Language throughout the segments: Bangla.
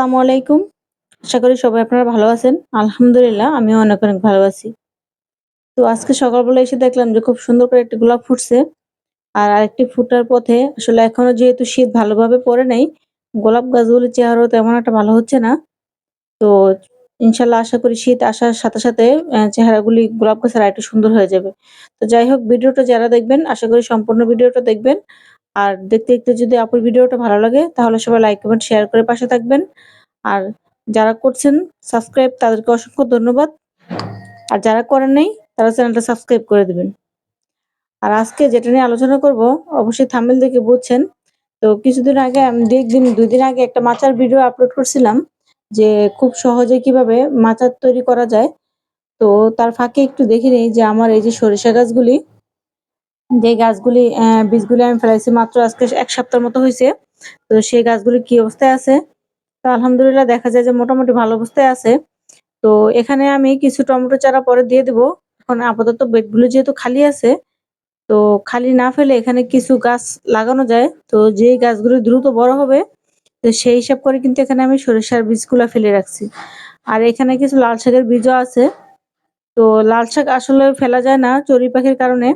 আসসালামু আলাইকুম। আশা করি সবাই আপনারা ভালো আছেন। আলহামদুলিল্লাহ, আমিও অনেক অনেক ভালো আছি। তো আজকে সকালবেলা এসে দেখলাম যে খুব সুন্দর করে একটি গোলাপ ফুটছে। আর আরেকটি ফুটার পথে আসলে এখনও যেহেতু শীত ভালোভাবে পড়ে নাই, গোলাপ গাছগুলির চেহারাও তেমন একটা ভালো হচ্ছে না। তো ইনশাল্লাহ আশা করি শীত আসার সাথে সাথে চেহারাগুলি গোলাপ গাছের আরেকটু সুন্দর হয়ে যাবে। তো যাই হোক, ভিডিওটা যারা দেখবেন, আশা করি সম্পূর্ণ ভিডিওটা দেখবেন। আর দেখতে দেখতে যদি আপুর ভিডিওটা ভালো লাগে, তাহলে সবাই লাইক কমেন্ট শেয়ার করে পাশে থাকবেন। আর যারা করছেন সাবস্ক্রাইব তাদেরকে অসংখ্য ধন্যবাদ। আর যারা করেন নাই, তারা চ্যানেলটা সাবস্ক্রাইব করে দেবেন। আর আজকে যেটা নিয়ে আলোচনা করব, অবশ্যই থামেল দেখে বুঝছেন। তো কিছুদিন আগে, আমি দিন দুই দিন আগে একটা মাচার ভিডিও আপলোড করছিলাম, যে খুব সহজে কীভাবে মাচার তৈরি করা যায়। তো তার ফাঁকে একটু দেখে নিই যে আমার এই যে সরিষা গাছগুলি যে গাছগুলি বীজগুলি আমি ফেলাইছি মাত্র আজকে এক সপ্তাহ মতো হয়েছে তো সেই গাছগুলি কি অবস্থায় আছে? তো আলহামদুলিল্লাহ দেখা যায় যে মোটামুটি ভালো অবস্থায় আছে। তো এখানে আমি কিছু টমেটো চারা পরে দিয়ে দেবো। এখন আপাতত বেডগুলো যেহেতু খালি আছে, তো খালি না ফেলে এখানে কিছু গাছ লাগানো যায়। তো যে গাছগুলো দ্রুত বড় হবে, তো সেই হিসাব করে কিন্তু এখানে আমি সরিষার বীজগুলো ফেলে রাখছি। আর এখানে কিছু লাল শাকের বীজও আছে। তো লাল শাক আসলে ফেলা যায় না চড়ি পাখির কারণে।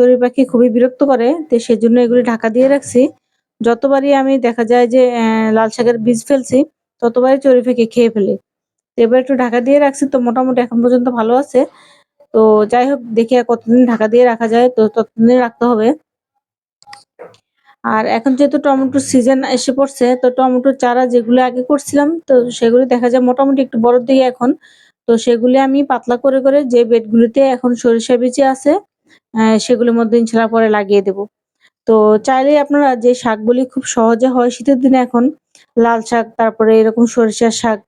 চড়ুই পাখি খুবই বিরক্ত করে, তো সেজন্য এগুলি ঢাকা দিয়ে রাখছি। যতবারই আমি দেখা যায় যে লাল শাকের বীজ ফেলছি, ততবারই চড়ুই পাখি খেয়ে ফেলে। এবার একটু ঢাকা দিয়ে রাখছি, তো মোটামুটি এখন পর্যন্ত ভালো আছে। তো যাই হোক, দেখি কতদিন ঢাকা দিয়ে রাখা যায়, তো ততদিন রাখতে হবে। আর এখন যেহেতু টমেটোর সিজন এসে পড়ছে, তো টমেটোর চারা যেগুলো আগে করছিলাম, তো সেগুলি দেখা যায় মোটামুটি একটু বড় দিকে এখন। তো সেগুলি আমি পাতলা করে করে যে বেডগুলিতে এখন সরিষা বিচি আছে সেগুলোর মধ্যে ইনশাল্লাহ পরে লাগিয়ে দেব। তো চাইলেই আপনারা যে শাকগুলি খুব সহজে হয় শীতের দিনে এখন, লাল শাক, তারপরে এরকম সরিষার শাক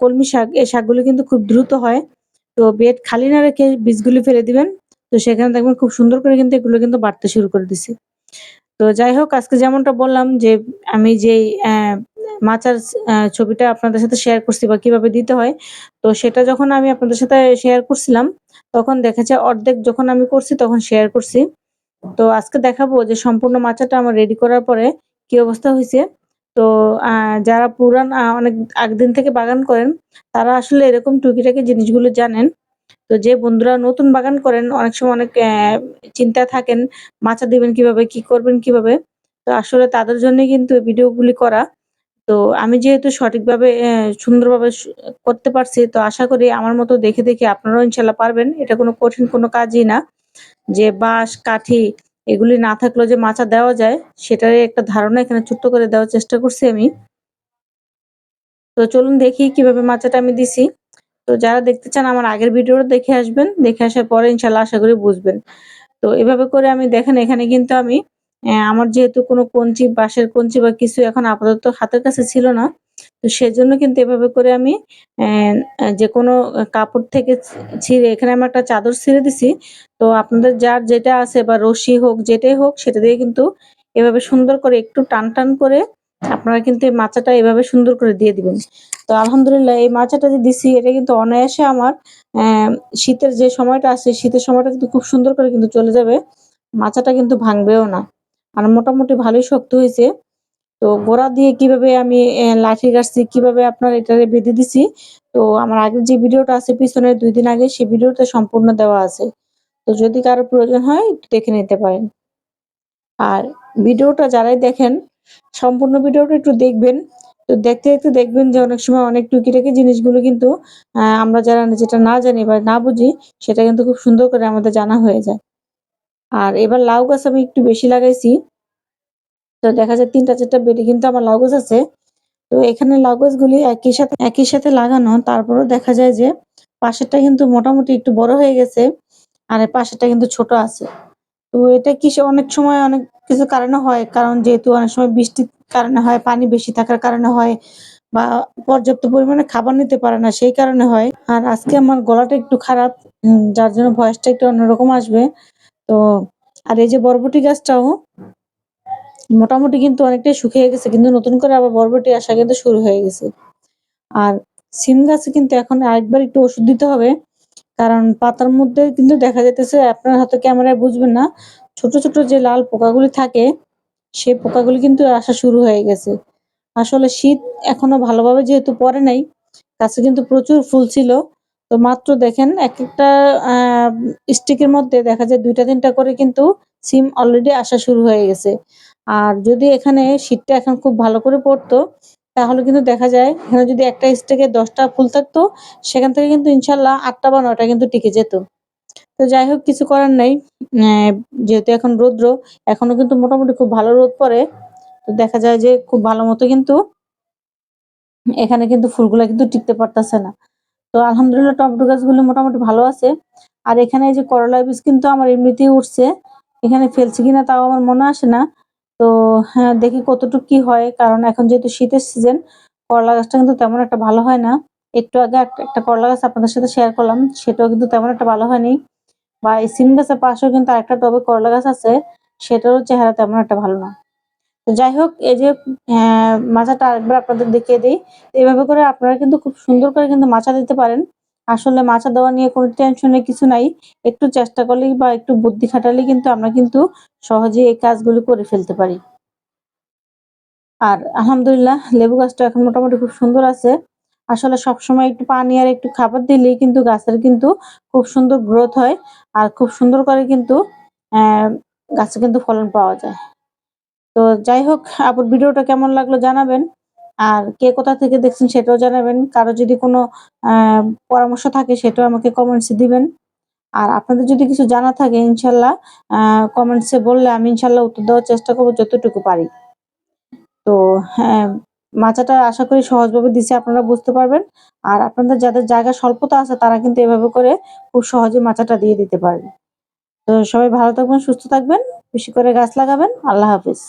কলমি শাক, এই শাকগুলি কিন্তু খুব দ্রুত হয়। তো বেড খালি না রেখে বীজগুলি ফেলে দিবেন, তো সেখানে দেখবেন খুব সুন্দর করে কিন্তু এগুলো কিন্তু বাড়তে শুরু করে দিছে। তো যাই হোক, আজকে যেমনটা বললাম যে আমি যেই মাচার ছবিটা আপনাদের সাথে শেয়ার করছি বা কীভাবে দিতে হয়। তো সেটা যখন আমি আপনাদের সাথে শেয়ার করছিলাম, তখন দেখেছে অর্ধেক যখন আমি করছি তখন শেয়ার করছি। তো আজকে দেখাবো যে সম্পূর্ণ মাচাটা আমার রেডি করার পরে কি অবস্থা হয়েছে। তো যারা পুরান অনেক আগদিন থেকে বাগান করেন, তারা আসলে এরকম টুকিটাকি জিনিসগুলো জানেন। তো যে বন্ধুরা নতুন বাগান করেন, অনেক সময় অনেক চিন্তা থাকেন, মাচা দিবেন কীভাবে, কি করবেন কীভাবে। তো আসলে তাদের জন্য কিন্তু ভিডিওগুলি করা। তো আমি যেহেতু সঠিকভাবে সুন্দরভাবে করতে পারছি, তো আশা করি আমার মতো দেখে দেখে আপনারাও ইনশাল্লাহ পারবেন। এটা কোনো কঠিন কোনো কাজই না যে বাঁশ, কাঠি এগুলি না থাকলেও যে মাচা দেওয়া যায়, সেটারই একটা ধারণা এখানে ছোট্ট করে দেওয়ার চেষ্টা করছি আমি। তো চলুন দেখি কীভাবে মাচাটা আমি দিছি। তো যারা দেখতে চান আমার আগের ভিডিওটা দেখে আসবেন, দেখে আসার পরে ইনশাল্লাহ আশা করি বুঝবেন। তো এভাবে করে আমি দেখেন, এখানে কিন্তু আমি আমার যেহেতু কোনো কঞ্চি, বাঁশের কঞ্চি বা কিছু এখন আপাতত হাতের কাছে ছিল না, তো সেজন্য কিন্তু এভাবে করে আমি যে কোনো কাপড় থেকে ছিঁড়ে, এখানে আমি একটা চাদর ছিঁড়ে দিছি, তো আপনাদের যার যেটা আছে বা রশি হোক, যেটাই হোক, সেটা দিয়ে কিন্তু এভাবে সুন্দর করে একটু টান টান করে আপনারা কিন্তু এই মাচাটা এভাবে সুন্দর করে দিয়ে দিবেন। তো আলহামদুলিল্লাহ, এই মাচাটা যে দিছি, এটা কিন্তু অনায়াসে আমার শীতের যে সময়টা আছে, শীতের সময়টা কিন্তু খুব সুন্দর করে কিন্তু চলে যাবে, মাচাটা কিন্তু ভাঙবেও না। আর মোটামুটি ভালোই শক্ত হয়েছে। তো গোড়া দিয়ে কীভাবে আমি লাঠি কাটছি কীভাবে আপনার এটা বেঁধে দিছি, তো আমার আগের যে ভিডিওটা আছে পিছনের দুই দিন আগে সেই ভিডিওটা সম্পূর্ণ দেওয়া আছে। তো যদি কারও প্রয়োজন হয় দেখে নিতে পারেন। আর ভিডিওটা যারাই দেখেন, সম্পূর্ণ ভিডিওটা একটু দেখবেন। তো দেখতে দেখতে দেখবেন যে অনেক সময় অনেক টুকিটাকি জিনিসগুলো কিন্তু আমরা যারা যেটা না জানি বা না বুঝি, সেটা কিন্তু খুব সুন্দর করে আমাদের জানা হয়ে যায়। আর এবার লাউ গাছ আমি একটু বেশি লাগাইছি। তো দেখা যায় তিনটা চারটা বেডে কিন্তু আমার লাউ গাছ আছে। তো এখানে লাউ গাছগুলি একই সাথে একই সাথে লাগানো, তারপরেও দেখা যায় যে পাশেরটা কিন্তু মোটামুটি একটু বড় হয়ে গেছে আর পাশেরটা কিন্তু ছোট আছে। তো এটা কি অনেক সময় অনেক কিছু কারণে হয়, কারণ যেহেতু অনেক সময় বৃষ্টির কারণে হয়, পানি বেশি থাকার কারণে হয় বা পর্যাপ্ত পরিমাণে খাবার নিতে পারে না, সেই কারণে হয়। আর আজকে আমার গলাটা একটু খারাপ যার জন্য ভয়েসটা একটু অন্যরকম আসবে। তো, আর এই যে বরবটি গাছটাও মোটামুটি কিন্তু অনেকটাই শুকিয়ে গেছে, কিন্তু নতুন করে আবার বরবটি আসা কিন্তু শুরু হয়ে গেছে। আর সিম গাছে কিন্তু এখন আরেকবার একটু ওষুধ দিতে হবে, কারণ পাতার মধ্যে কিন্তু দেখা যেতেছে আপনার হাতে ক্যামেরায় বুঝবেন না, ছোট ছোট যে লাল পোকাগুলি থাকে, সেই পোকাগুলি কিন্তু আসা শুরু হয়ে গেছে। আসলে শীত এখনও ভালোভাবে যেহেতু পড়ে নাই, গাছে কিন্তু প্রচুর ফুল ছিল তো মাত্র দেখেন এক একটা স্টিকের মধ্যে দেখা যায় দুইটা তিনটা করে কিন্তু সিম অলরেডি আসা শুরু হয়ে গেছে। আর যদি এখানে শীতটা এখন খুব ভালো করে পড়তো, তাহলে কিন্তু দেখা যায় এখানে যদি একটা স্টেকে দশটা ফুল থাকতো, সেখান থেকে কিন্তু ইনশাল্লাহ আটটা বা নয়টা কিন্তু টিকে যেত। তো যাই হোক, কিছু করার নাই। যেহেতু এখন রৌদ্র, এখনও কিন্তু মোটামুটি খুব ভালো রোদ পড়ে। তো দেখা যায় যে খুব ভালো মতো কিন্তু এখানে কিন্তু ফুলগুলা কিন্তু টিকতে পারতেছে না। তো আলহামদুলিল্লাহ টমেটো গাছগুলো মোটামুটি ভালো আছে। আর এখানে এই যে করলা বীজ কিন্তু আমার এমনিতেই উঠছে। এখানে ফেলছি কিনা তাও আমার মনে আসে না। তো হ্যাঁ দেখি কতটুকু কি হয়। কারণ এখন যেহেতু শীতের সিজন করলা গাছটা কিন্তু তেমন একটা ভালো হয় না। একটু আগে একটা করলা গাছ আপনাদের সাথে শেয়ার করলাম, সেটাও কিন্তু তেমন একটা ভালো হয়নি। বা এই সিম গাছের পাশেও কিন্তু আরেকটা টবে করলা গাছ আছে, সেটারও চেহারা তেমন একটা ভালো না। যাই হোক এই যে মাছাটা আরেকবার আপনাদের দেখিয়ে দিই। এভাবে করে আপনারা কিন্তু খুব সুন্দর করে কিন্তু মাছা দিতে পারেন। আসলে মাছা দেওয়া নিয়ে কোনো টেনশনের কিছু নাই। একটু চেষ্টা করলেই বা একটু বুদ্ধি খাটালেই কিন্তু আমরা কিন্তু সহজে এই কাজগুলো করে ফেলতে পারি। আর আলহামদুলিল্লাহ, লেবু গাছটা এখন মোটামুটি খুব সুন্দর আছে। আসলে সবসময় একটু পানি আর একটু খাবার দিলেই কিন্তু গাছের কিন্তু খুব সুন্দর গ্রোথ হয়। আর খুব সুন্দর করে কিন্তু গাছে কিন্তু ফলন পাওয়া যায়। তো যাই হোক, আপুর ভিডিওটা কেমন লাগল জানাবেন। আর কে কোথা থেকে দেখছেন সেটাও জানাবেন। কারও যদি কোনো পরামর্শ থাকে সেটাও আমাকে কমেন্টসে দিবেন। আর আপনাদের যদি কিছু জানা থাকে ইনশাল্লাহ কমেন্টসে বললে আমি ইনশাল্লাহ উত্তর দেওয়ার চেষ্টা করব যতটুকু পারি। তো হ্যাঁ মাচাটা আশা করি সহজভাবে দিছে, আপনারা বুঝতে পারবেন। আর আপনাদের যাদের জায়গা স্বল্পতা আছে, তারা কিন্তু এভাবে করে খুব সহজে মাচাটা দিয়ে দিতে পারবে। তো সবাই ভালো থাকবেন, সুস্থ থাকবেন, বেশি করে গাছ লাগাবেন, আল্লাহ হাফিজ।